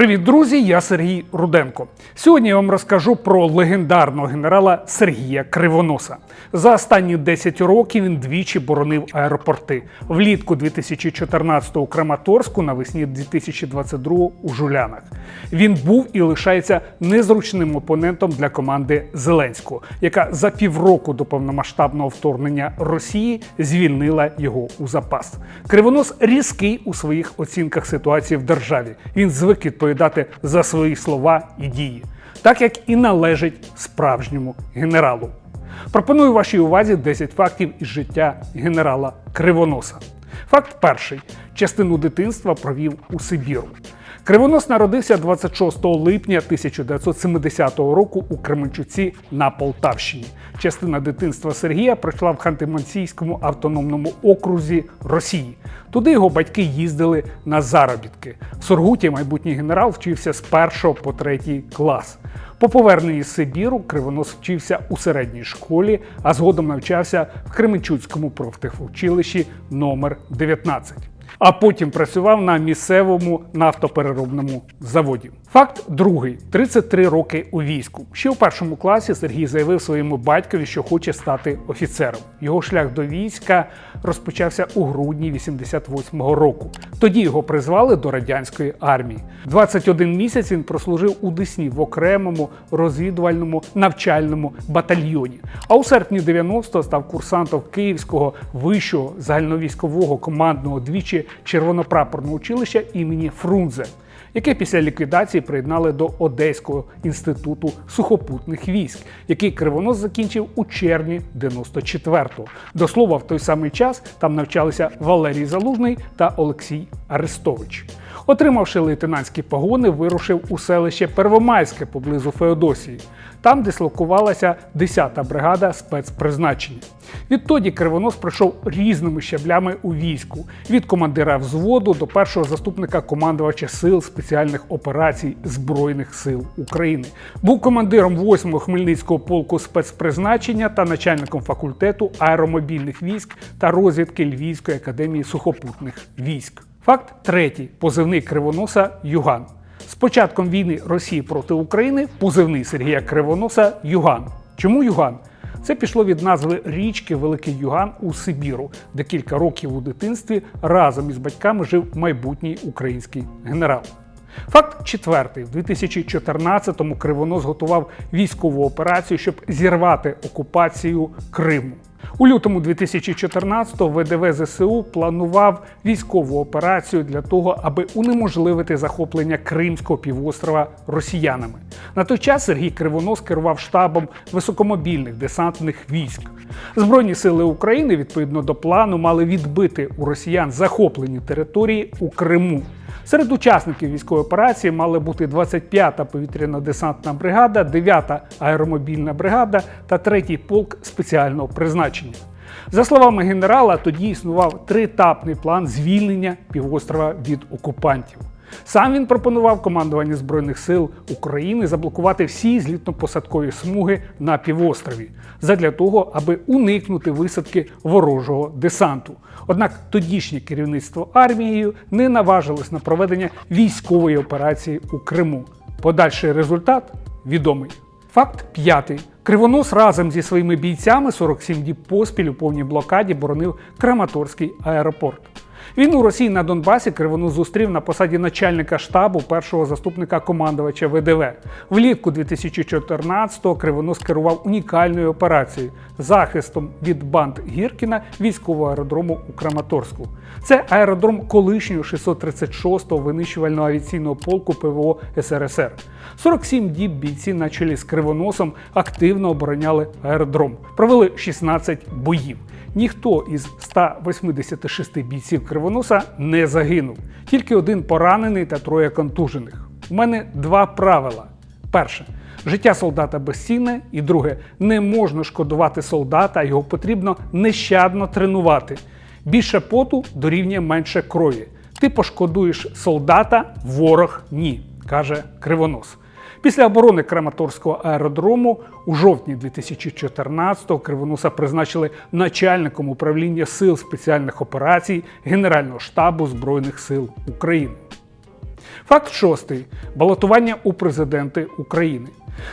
Привіт, друзі! Я Сергій Руденко. Сьогодні я вам розкажу про легендарного генерала Сергія Кривоноса. За останні 10 років він двічі боронив аеропорти. Влітку 2014 у Краматорську, навесні 2022 у Жулянах. Він був і лишається незручним опонентом для команди Зеленського, яка за півроку до повномасштабного вторгнення Росії звільнила його у запас. Кривонос різкий у своїх оцінках ситуації в державі. Він звик відповідати за свої слова і дії, так як і належить справжньому генералу. Пропоную вашій увазі 10 фактів із життя генерала Кривоноса. Факт перший: частину дитинства провів у Сибіру. Кривонос народився 26 липня 1970 року у Кременчуці на Полтавщині. Частина дитинства Сергія пройшла в Ханти-Мансійському автономному окрузі Росії. Туди його батьки їздили на заробітки. В Сургуті майбутній генерал вчився з 1 по 3 клас. По поверненні з Сибіру Кривонос вчився у середній школі, а згодом навчався в Кременчуцькому профтехучилищі номер 19 а потім працював на місцевому нафтопереробному заводі. Факт другий: 33 роки у війську. Ще у першому класі Сергій заявив своєму батькові, що хоче стати офіцером. Його шлях до війська розпочався у грудні 88-го року. Тоді його призвали до радянської армії. 21 місяць він прослужив у Десні в окремому розвідувальному навчальному батальйоні. А у серпні 90-го став курсантом Київського вищого загальновійськового командного двічі червонопрапорного училища імені Фрунзе, яке після ліквідації приєднали до Одеського інституту сухопутних військ, який Кривонос закінчив у червні 94-го. До слова, в той самий час там навчалися Валерій Залужний та Олексій Арестович. Отримавши лейтенантські погони, вирушив у селище Первомайське поблизу Феодосії. Там дислокувалася 10-та бригада спецпризначення. Відтоді Кривонос пройшов різними щаблями у війську від командира взводу до першого заступника командувача сил спеціальних операцій Збройних сил України. Був командиром 8-го Хмельницького полку спецпризначення та начальником факультету аеромобільних військ та розвідки Львівської академії сухопутних військ. Факт третій: позивний кривоноса Юган. Початком війни Росії проти України позивний Сергія Кривоноса Юган. Чому Юган? Це пішло від назви річки Великий Юган у Сибіру, де кілька років у дитинстві разом із батьками жив майбутній український генерал. Факт четвертий: в 2014-му Кривонос готував військову операцію, щоб зірвати окупацію Криму. У лютому 2014-го ВДВ ЗСУ планував військову операцію для того, аби унеможливити захоплення Кримського півострова росіянами. На той час Сергій Кривонос керував штабом високомобільних десантних військ. Збройні сили України відповідно до плану мали відбити у росіян захоплені території у Криму. Серед учасників військової операції мали бути 25-та повітряна десантна бригада, 9-та аеромобільна бригада та 3-й полк спеціального призначення. За словами генерала, тоді існував триетапний план звільнення півострова від окупантів. Сам він пропонував командуванню Збройних сил України заблокувати всі злітно-посадкові смуги на півострові задля того, аби уникнути висадки ворожого десанту. Однак тодішнє керівництво армією не наважилось на проведення військової операції у Криму. Подальший результат відомий. Факт п'ятий. Кривонос разом зі своїми бійцями 47 діб поспіль у повній блокаді боронив Краматорський аеропорт. Війну Росії на Донбасі Кривонос зустрів на посаді начальника штабу першого заступника командувача ВДВ. Влітку 2014-го Кривонос керував унікальною операцією захистом від банд Гіркіна військового аеродрому у Краматорську. Це аеродром колишнього 636-го винищувального авіаційного полку ПВО СРСР. 47 діб бійці на чолі з Кривоносом активно обороняли аеродром. Провели 16 боїв. Ніхто із 186 бійців Кривоноса не загинув. Тільки один поранений та троє контужених. У мене два правила. Перше. Життя солдата безцінне, і друге, не можна шкодувати солдата, його потрібно нещадно тренувати. Більше поту дорівнює менше крові. Ти пошкодуєш солдата, ворог ні, каже Кривонос. Після оборони Краматорського аеродрому у жовтні 2014-го Кривоноса призначили начальником управління сил спеціальних операцій Генерального штабу Збройних сил України. Факт шостий балотування у президенти України.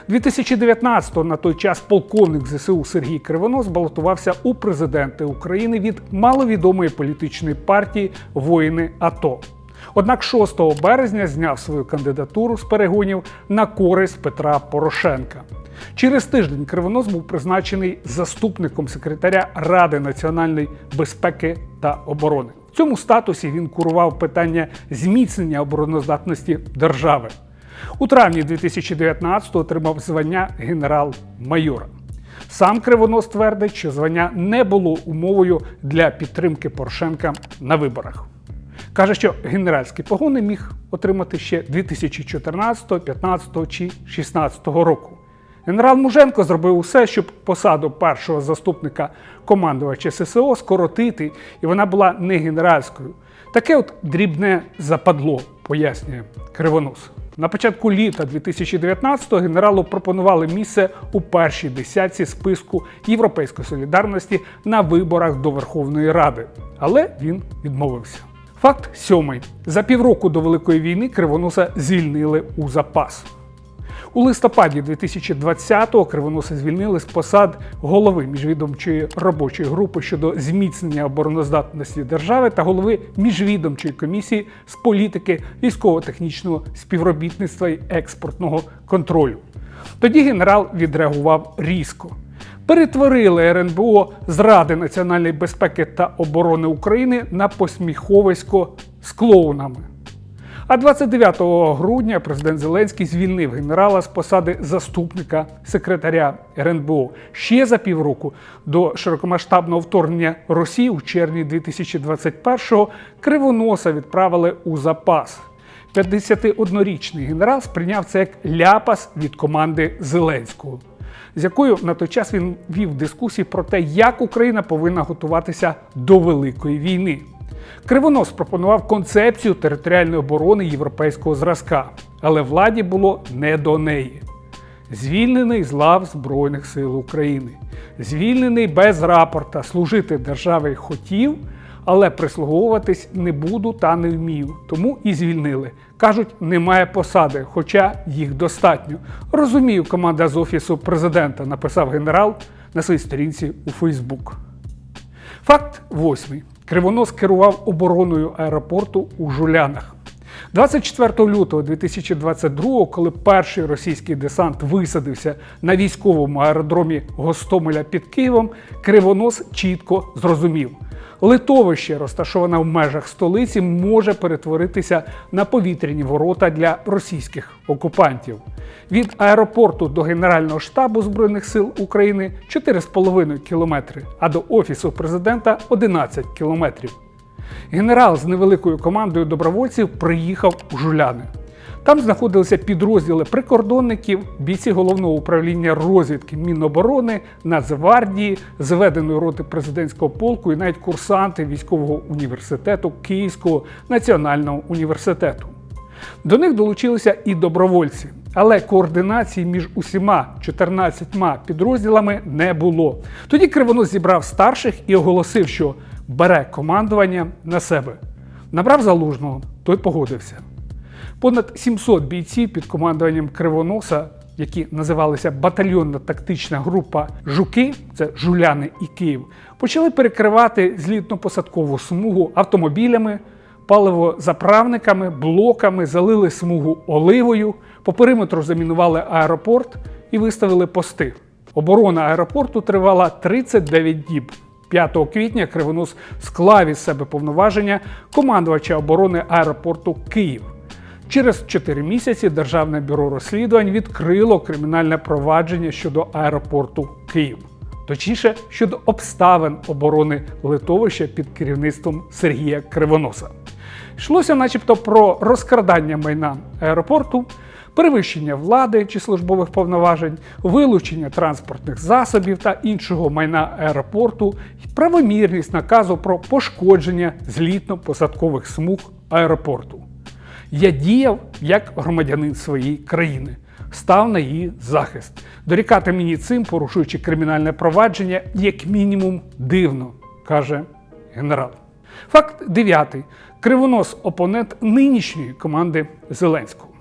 2019-го на той час полковник ЗСУ Сергій Кривонос балотувався у президенти України від маловідомої політичної партії Воїни АТО. Однак 6 березня зняв свою кандидатуру з перегонів на користь Петра Порошенка. Через тиждень Кривонос був призначений заступником секретаря Ради національної безпеки та оборони. В цьому статусі він курував питання зміцнення обороноздатності держави. У травні 2019-го отримав звання генерал-майора. Сам Кривонос твердить, що звання не було умовою для підтримки Порошенка на виборах. Каже, що генеральські погони міг отримати ще 2014, 15 чи 16 року. Генерал Муженко зробив усе, щоб посаду першого заступника командувача ССО скоротити, і вона була не генеральською. Таке от дрібне западло, пояснює Кривонос. На початку літа 2019-го генералу пропонували місце у першій десятці списку Європейської солідарності на виборах до Верховної Ради, але він відмовився. Факт сьомий: за півроку до Великої війни Кривоноса звільнили у запас. У листопаді 2020-го Кривоноса звільнили з посад голови міжвідомчої робочої групи щодо зміцнення обороноздатності держави та голови міжвідомчої комісії з політики військово-технічного співробітництва і експортного контролю. Тоді генерал відреагував різко. Перетворили РНБО з Ради національної безпеки та оборони України на посміховисько з клоунами. А 29 грудня президент Зеленський звільнив генерала з посади заступника секретаря РНБО ще за півроку до широкомасштабного вторгнення Росії у червні 2021-го Кривоноса відправили у запас. 51-річний генерал сприйняв це як ляпас від команди Зеленського, з якою на той час він вів дискусії про те, як Україна повинна готуватися до великої війни. Кривонос пропонував концепцію територіальної оборони європейського зразка, але владі було не до неї. Звільнений з лав Збройних сил України, звільнений без рапорта служити державі хотів, але прислуговуватись не буду та не вмію. Тому і звільнили. Кажуть, немає посади, хоча їх достатньо. Розумію, команда з офісу президента написав генерал на своїй сторінці у Фейсбук. Факт восьмий. Кривонос керував обороною аеропорту у Жулянах. 24 лютого 2022, коли перший російський десант висадився на військовому аеродромі Гостомеля під Києвом, Кривонос чітко зрозумів. Литовище, розташоване в межах столиці, може перетворитися на повітряні ворота для російських окупантів. Від аеропорту до Генерального штабу Збройних сил України 4,5 кілометри, а до Офісу президента 11 кілометрів. Генерал з невеликою командою добровольців приїхав у Жуляни. Там знаходилися підрозділи прикордонників, бійці головного управління розвідки Міноборони, Нацгвардії, зведеної роти президентського полку і навіть курсанти військового університету Київського національного університету. До них долучилися і добровольці, але координації між усіма 14 підрозділами не було. Тоді Кривонос зібрав старших і оголосив, що бере командування на себе. Набрав залужного, той погодився. Понад 700 бійців під командуванням Кривоноса, які називалися батальйонна тактична група Жуки, це Жуляни і Київ, почали перекривати злітно-посадкову смугу автомобілями, паливозаправниками, блоками, залили смугу оливою, по периметру замінували аеропорт і виставили пости. Оборона аеропорту тривала 39 діб. 5 квітня Кривонос склав із себе повноваження командувача оборони аеропорту Київ. Через 4 місяці Державне бюро розслідувань відкрило кримінальне провадження щодо аеропорту Київ, точніше щодо обставин оборони литовища під керівництвом Сергія Кривоноса. Йшлося, начебто, про розкрадання майна аеропорту, перевищення влади чи службових повноважень, вилучення транспортних засобів та іншого майна аеропорту і правомірність наказу про пошкодження злітно-посадкових смуг аеропорту. Я діяв як громадянин своєї країни, став на її захист. Дорікати мені цим, порушуючи кримінальне провадження, як мінімум дивно, каже генерал. Факт дев'ятий. Кривонос опонент нинішньої команди Зеленського.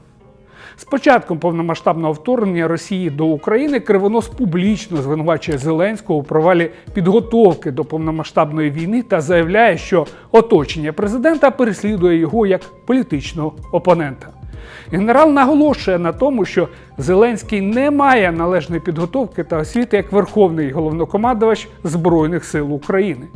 З початком повномасштабного вторгнення Росії до України Кривонос публічно звинувачує Зеленського у провалі підготовки до повномасштабної війни та заявляє, що оточення президента переслідує його як політичного опонента. Генерал наголошує на тому, що Зеленський не має належної підготовки та освіти як верховний головнокомандувач Збройних сил України.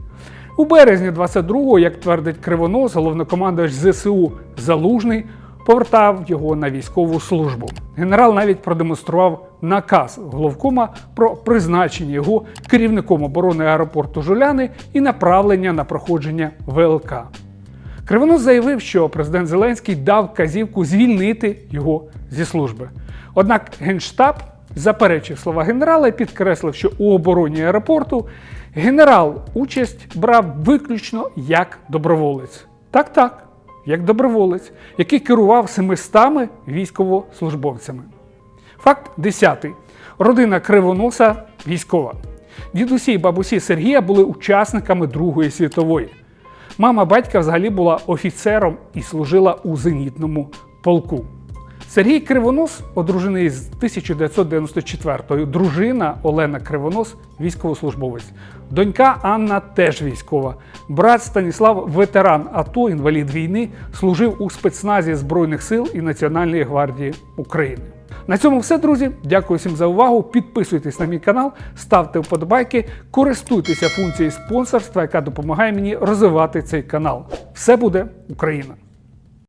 У березні 22-го, як твердить Кривонос, головнокомандувач ЗСУ Залужний повертав його на військову службу. Генерал навіть продемонстрував наказ головкома про призначення його керівником оборони аеропорту Жуляни і направлення на проходження ВЛК. Кривонос заявив, що президент Зеленський дав вказівку звільнити його зі служби. Однак Генштаб заперечив слова генерала і підкреслив, що у обороні аеропорту генерал участь брав виключно як доброволець. Так, так, як доброволець, який керував 700 військовослужбовцями. Факт 10. Родина Кривоноса військова. Дідусі і бабусі Сергія були учасниками Другої світової. Мама батька взагалі була офіцером і служила у зенітному полку. Сергій Кривонос одружений з 1994-ю. Дружина Олена Кривонос військовослужбовець. Донька Анна теж військова. Брат Станіслав ветеран АТО, інвалід війни, служив у спецназі Збройних сил і Національної гвардії України. На цьому все, друзі. Дякую всім за увагу. Підписуйтесь на мій канал, ставте вподобайки, користуйтеся функцією спонсорства, яка допомагає мені розвивати цей канал. Все буде Україна!